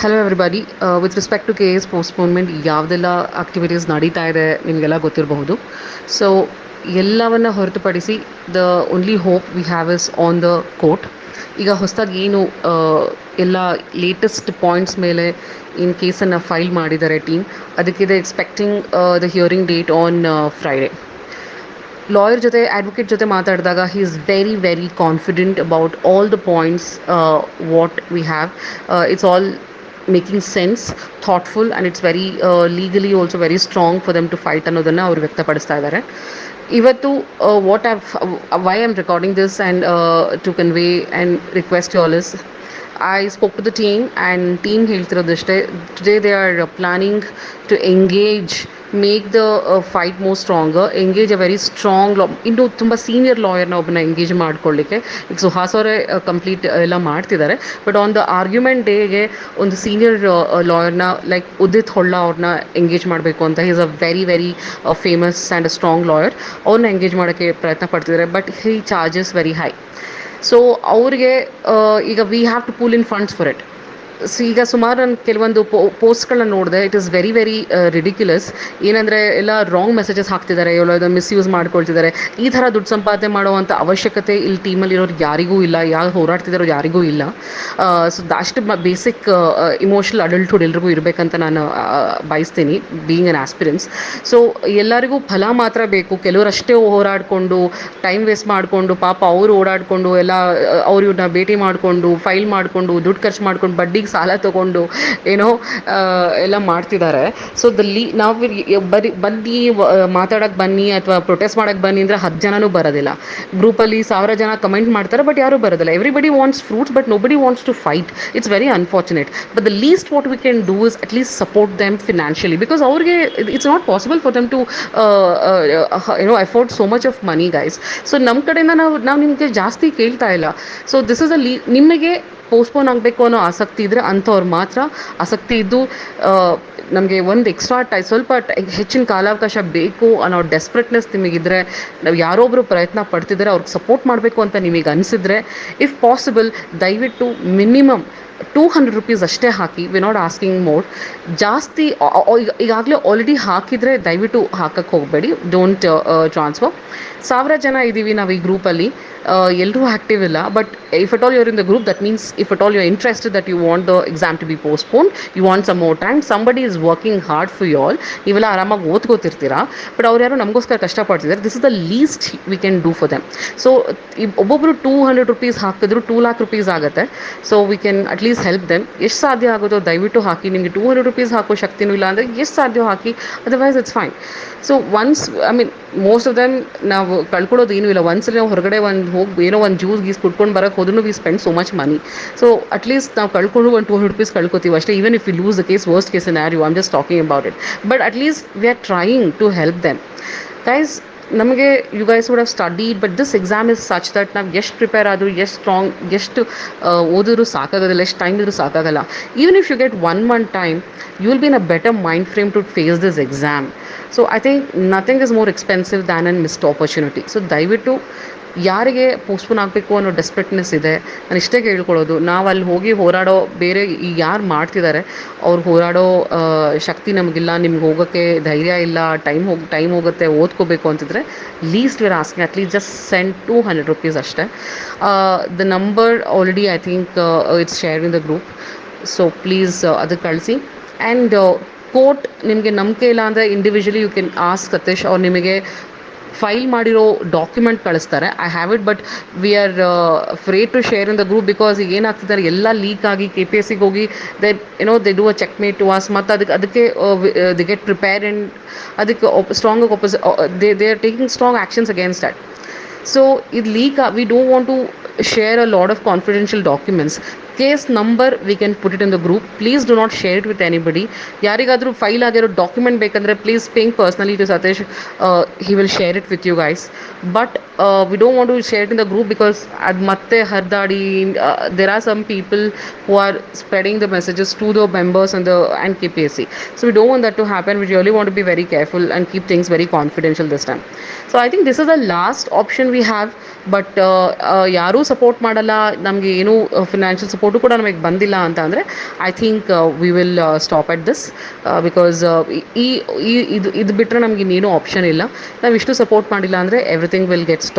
Hello everybody with respect to K S postponement ಯಾವುದೆಲ್ಲ activities ನಡೀತಾ ಇದೆ ನಿಮಗೆಲ್ಲ ಗೊತ್ತಿರಬಹುದು. ಸೊ ಎಲ್ಲವನ್ನು ಹೊರತುಪಡಿಸಿ the only hope we have is on the court ಈಗ ಹೊಸದಾಗಿ ಏನು ಎಲ್ಲ ಲೇಟೆಸ್ಟ್ ಪಾಯಿಂಟ್ಸ್ ಮೇಲೆ ಇನ್ ಕೇಸನ್ನು ಫೈಲ್ ಮಾಡಿದ್ದಾರೆ team ಅದಕ್ಕಿದೆ expecting the hearing date on Friday lawyer ಜೊತೆ ಅಡ್ವೊಕೇಟ್ ಜೊತೆ ಮಾತಾಡಿದಾಗ he is very very confident about all the points what we have it's all making sense thoughtful and it's very legally also very strong for them to fight ಅನ್ನೋದನ್ನು ಅವರು ವ್ಯಕ್ತಪಡಿಸ್ತಾ ಇದ್ದಾರೆ ಇವತ್ತು what ah why am recording this and to convey and request you all is I spoke to the team and team ಹೇಳ್ತಿರೋದಷ್ಟೇ today they are uh, planning to engage make the fight fight more engage a very strong law ಇನ್ನು ತುಂಬ senior ಲಾಯರ್ನ ಒಬ್ಬನ engage ಮಾಡ್ಕೊಳ್ಳಿಕ್ಕೆ ಈಗ ಸುಹಾಸ್ ಅವರೇ complete ಎಲ್ಲ ಮಾಡ್ತಿದ್ದಾರೆ. But on the argument ಡೇಗೆ ಒಂದು ಸೀನಿಯರ್ ಲಾಯರ್ನ ಲೈಕ್ ಉದಿತ್ ಹೊಳ್ಳ ಅವ್ರನ್ನ ಎಂಗೇಜ್ ಮಾಡಬೇಕು ಅಂತ. Is a very very famous and a strong lawyer ಅವ್ರನ್ನ ಎಂಗೇಜ್ ಮಾಡೋಕ್ಕೆ ಪ್ರಯತ್ನ ಪಡ್ತಿದ್ದಾರೆ but he charges very high so ಅವ್ರಿಗೆ ಈಗ we have to pool in funds for it so ಈಗ ಸುಮಾರು ನಾನು ಕೆಲವೊಂದು ಪೋ ಪೋಸ್ಟ್ಗಳನ್ನ ನೋಡಿದೆ it is very very ridiculous ಏನಂದರೆ ಎಲ್ಲ ರಾಂಗ್ ಮೆಸೇಜಸ್ ಹಾಕ್ತಿದ್ದಾರೆ ಎಲ್ಲೋ ಮಿಸ್ಯೂಸ್ ಮಾಡ್ಕೊಳ್ತಿದ್ದಾರೆ ಈ ಥರ ದುಡ್ಡು ಸಂಪಾದನೆ ಮಾಡುವಂಥ ಅವಶ್ಯಕತೆ ಇಲ್ಲಿ ಟೀಮಲ್ಲಿ ಇರೋರು ಯಾರಿಗೂ ಇಲ್ಲ, ಯಾರು ಹೋರಾಡ್ತಿದ್ದಾರೋ ಯಾರಿಗೂ ಇಲ್ಲ. ಸೊ ಅಷ್ಟು ಬೇಸಿಕ್ ಇಮೋಷನಲ್ ಅಡಲ್ಟ್ಹುಡ್ ಎಲ್ರಿಗೂ ಇರಬೇಕಂತ ನಾನು ಬಯಸ್ತೀನಿ ಬೀಯಿಂಗ್ ಅನ್ ಆಸ್ಪಿರೆನ್ಸ್ ಸೊ ಎಲ್ಲರಿಗೂ ಫಲ ಮಾತ್ರ ಬೇಕು. ಕೆಲವರಷ್ಟೇ ಹೋರಾಡಿಕೊಂಡು ಟೈಮ್ ವೇಸ್ಟ್ ಮಾಡಿಕೊಂಡು, ಪಾಪ ಅವರು ಓಡಾಡಿಕೊಂಡು, ಎಲ್ಲ ಅವ್ರ ಇವ್ರನ್ನ ಭೇಟಿ ಮಾಡಿಕೊಂಡು ಫೈಲ್ ಮಾಡಿಕೊಂಡು, ದುಡ್ಡು ಖರ್ಚು ಮಾಡ್ಕೊಂಡು ಬಡ್ಡಿಗೆ ಸಾಲ ತಗೊಂಡು, ಏನೋ ಎಲ್ಲ ಮಾಡ್ತಿದ್ದಾರೆ. ಸೊ ದಲ್ಲಿ ನಾವು ಬರಿ ಬನ್ನಿ ಮಾತಾಡೋಕ್ಕೆ ಬನ್ನಿ ಅಥವಾ ಪ್ರೊಟೆಸ್ಟ್ ಮಾಡಕ್ಕೆ ಬನ್ನಿ ಅಂದ್ರೆ ಹತ್ತು ಜನನೂ ಬರೋದಿಲ್ಲ. ಗ್ರೂಪಲ್ಲಿ ಸಾವಿರ ಜನ ಕಮೆಂಟ್ ಮಾಡ್ತಾರೆ ಬಟ್ ಯಾರೂ ಬರೋದಿಲ್ಲ. Everybody wants fruits but nobody wants to fight it's very unfortunate but the least what we can do is at least support them financially because ಅವ್ರಿಗೆ it's not possible for them to you know afford so much of money guys so ನಮ್ಮ ಕಡೆಯಿಂದ ನಾವು ನಾವು ನಿಮಗೆ ಜಾಸ್ತಿ ಕೇಳ್ತಾ ಇಲ್ಲ. So this is a ಲೀ ನಿಮಗೆ ಪೋಸ್ಟ್ಪೋನ್ ಆಗಬೇಕು ಅನ್ನೋ ಆಸಕ್ತಿ ಇದ್ದರೆ ಅಂಥವ್ರು ಮಾತ್ರ. ಆಸಕ್ತಿ ಇದ್ದು ನಮಗೆ ಒಂದು ಎಕ್ಸ್ಟ್ರಾ ಟೈ, ಸ್ವಲ್ಪ ಹೆಚ್ಚಿನ ಕಾಲಾವಕಾಶ ಬೇಕು ಅನ್ನೋ ಡೆಸ್ಪ್ರೆಟ್ನೆಸ್ ನಿಮಗಿದ್ರೆ, ನಾವು ಯಾರೊಬ್ಬರು ಪ್ರಯತ್ನ ಪಡ್ತಿದ್ದಾರೆ ಅವ್ರಿಗೆ ಸಪೋರ್ಟ್ ಮಾಡಬೇಕು ಅಂತ ನಿಮಗೆ ಅನಿಸಿದ್ರೆ ಇಫ್ ಪಾಸಿಬಲ್ ದಯವಿಟ್ಟು ಮಿನಿಮಮ್ ಟೂ ಹಂಡ್ರೆಡ್ ರುಪೀಸ್ ಅಷ್ಟೇ ಹಾಕಿ ವಿ ನಾಟ್ ಆಸ್ಕಿಂಗ್ ಮೋರ್ ಜಾಸ್ತಿ ಈಗಾಗಲೇ ಆಲ್ರೆಡಿ ಹಾಕಿದರೆ ದಯವಿಟ್ಟು ಹಾಕಕ್ಕೆ ಹೋಗಬೇಡಿ. ಡೋಂಟ್ ಟ್ರಾನ್ಸ್ಫರ್ ಸಾವಿರ ಜನ ಇದ್ದೀವಿ ನಾವು ಈ ಗ್ರೂಪಲ್ಲಿ ಎಲ್ಲರೂ ಆ್ಯಕ್ಟಿವ್ ಇಲ್ಲ. But if at all you're in the group that means if at all your interest that you want the exam to be postpone you want some more time somebody is working hard for you all ನೀವೆಲ್ಲ ಆರಾಮಾಗಿ ಓದ್ಕೋತಿರ್ತೀರ? But ಅವ್ರು ಯಾರು ನಮಗೋಸ್ಕರ ಕಷ್ಟಪಡ್ತಿದ್ದಾರೆ this is the least we can do for them so ಒಬ್ಬೊಬ್ಬರು two hundred rupees ಹಾಕಿದ್ರು two lakh rupees ಆಗುತ್ತೆ. So we can at least help them ಎಷ್ಟು ಸಾಧ್ಯ ಆಗೋದೋ? ದಯವಿಟ್ಟು ಹಾಕಿ. ನಿಮಗೆ ಟೂ ಹಂಡ್ರೆಡ್ ರುಪೀಸ್ ಹಾಕೋ ಶಕ್ತಿನೂ ಇಲ್ಲ ಅಂದರೆ ಎಷ್ಟು ಸಾಧ್ಯ ಹಾಕಿ? Otherwise it's fine so once I mean most of them ನಾವು ಕಳ್ಕೊಳ್ಳೋದು ಏನೂ ಇಲ್ಲ. ಒನ್ಸ್ ನಾವು ಹೊರಗಡೆ ಒಂದು ಹೋಗಿ, ಏನೋ ಒಂದು ಜ್ಯೂಸ್ ಗೀಸ್ ಕುಟ್ಕೊಂಡು ಬರೋಕ್ಕೆ ಹೋದ್ರೂ we spend so much money so at least ನಾವು ಕಳ್ಕೊಂಡು ಒಂದು ಟೂ ಹಂಡ್ರೆಡ್ ರುಪೀಸ್ ಕಳ್ಕೊತೀವಿ ಅಷ್ಟೇ. Even if you lose the case worst case in are you am just talking about it but at least we are trying to help them guys ನಮಗೆ you guys would have studied but this exam is such that ನಾವು ಎಷ್ಟು prepare ಆದರೂ, ಎಷ್ಟು strong ಎಷ್ಟು ಓದಿದ್ರು ಸಾಕಾಗೋದಿಲ್ಲ, ಎಷ್ಟು time ಇದ್ರೂ ಸಾಕಾಗಲ್ಲ. Even if you get one month time you will be in a better mind frame to face this exam so I think nothing is more expensive than an missed opportunity so ದಯವಿಟ್ಟು ಯಾರಿಗೆ postpone ಆಗಬೇಕು ಅನ್ನೋ ಡೆಸ್ಪೆಕ್ಟ್ನೆಸ್ ಇದೆ. ನಾನು ಇಷ್ಟೇ ಕೇಳ್ಕೊಳ್ಳೋದು. ನಾವು ಅಲ್ಲಿ ಹೋಗಿ ಹೋರಾಡೋ ಬೇರೆ ಈಗ ಯಾರು ಮಾಡ್ತಿದ್ದಾರೆ ಅವ್ರು ಹೋರಾಡೋ ಶಕ್ತಿ ನಮಗಿಲ್ಲ, ನಿಮ್ಗೆ ಹೋಗೋಕ್ಕೆ ಧೈರ್ಯ ಇಲ್ಲ ಟೈಮ್ ಹೋಗಿ ಟೈಮ್ ಹೋಗುತ್ತೆ, ಓದ್ಕೋಬೇಕು ಅಂತಿದ್ರೆ least we're asking at least just send two hundred rupees ಅಷ್ಟೇ. The number already I think it's share in the group so please ಅದಕ್ಕೆ ಕಳಿಸಿ. ಆ್ಯಂಡ್ ಕೋರ್ಟ್ ನಿಮಗೆ ನಂಬಿಕೆ ಇಲ್ಲ ಅಂದರೆ individually you can ask Satish ಅವ್ರು ನಿಮಗೆ ಫೈಲ್ ಮಾಡಿರೋ ಡಾಕ್ಯುಮೆಂಟ್ ಕಳಿಸ್ತಾರೆ. I have it but we are afraid to share in the group because ಈಗ ಏನಾಗ್ತಿದ್ದಾರೆ, ಎಲ್ಲ ಲೀಕ್ ಆಗಿ ಕೆ ಪಿ ಎಸ್ ಹೋಗಿ ದೆ ಏನೋ they do a check mate to was ಮತ್ತು ಅದಕ್ಕೆ ಅದಕ್ಕೆ ದಿ ಗೆಟ್ ಪ್ರಿಪೇರ್ ಆ್ಯಂಡ್ ಅದಕ್ಕೆ strong ಒಪೋಸಿ they they are taking strong actions against that so ಇದು leak we don't want to share a lot of confidential documents. Case number we can put it in the group please do not share it with anybody ಯಾರಿಗಾದರೂ file ಆಗಿರೋ document ಬೇಕಂದರೆ please ping personally to Satish he will share it with you guys but we don't want to share it in the group because ಅದು ಮತ್ತೆ ಹರಿದಾಡಿ there are some people who are spreading the messages to the members and the and K P S C so we don't want that to happen we really want to be very careful and keep things very confidential this time so I think this is the last option we have but ಯಾರೂ support ಮಾಡಲ್ಲ. ನಮಗೆ ಏನೂ financial support support ಕೂಡ ನಮಗೆ ಬಂದಿಲ್ಲ ಅಂತ ಅಂದರೆ I think we will stop at this because ಈ ಇದು ಇದು ಬಿಟ್ಟರೆ ನಮಗೆ ಇನ್ನೇನು ಆಪ್ಷನ್ ಇಲ್ಲ. ನಾವು ಇಷ್ಟು ಸಪೋರ್ಟ್ ಮಾಡಿಲ್ಲ ಅಂದರೆ ಎವ್ರಿಥಿಂಗ್ ವಿಲ್ ಗೆಟ್ ಸ್ಟಾಪ್